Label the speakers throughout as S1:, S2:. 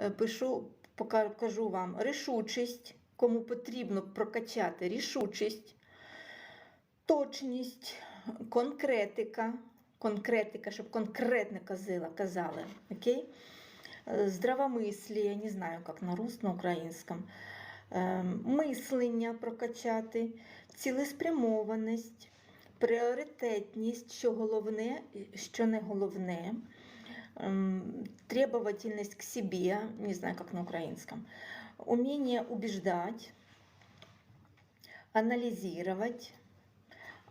S1: е, пишу, покажу вам рішучість, кому потрібно прокачати рішучість, точність, конкретика, конкретика, щоб конкретно казала, казали. Окей? Е, Здравомислие, не знаю, як на рус, на українському. Е, Мислення прокачати, цілеспрямованість, пріоритетність, що головне, що не головне, ем, требовательность к себе, не знаю, как на украинском, умение убеждать, аналізувати,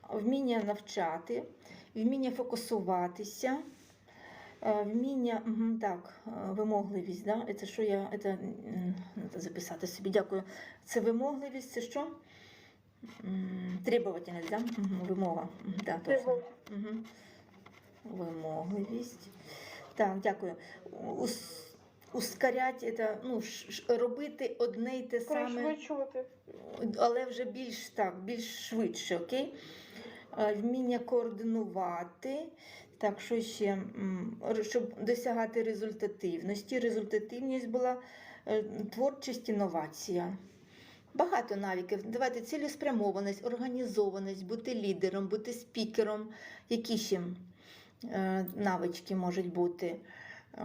S1: вміння навчати, вміння фокусуватися, вміння, так, е, вимогливість, да? це що я, це, треба записати собі, дякую. Це вимогливість, це що? Требовательність, да? Вимога. Да, точно. Вимогливість. Так, дякую. Ус, ускорять, это, ну, ш- робити одне й те саме,
S2: Пришвидшувати.
S1: але вже більш так, більш швидше, окей? Е, Вміння координувати. Так, що ще? М, р- Щоб досягати результативності. Результативність була е, творчість, інновація. Багато навиків. Давайте цілеспрямованість, організованість, бути лідером, бути спікером. Які ще навички можуть бути? Е,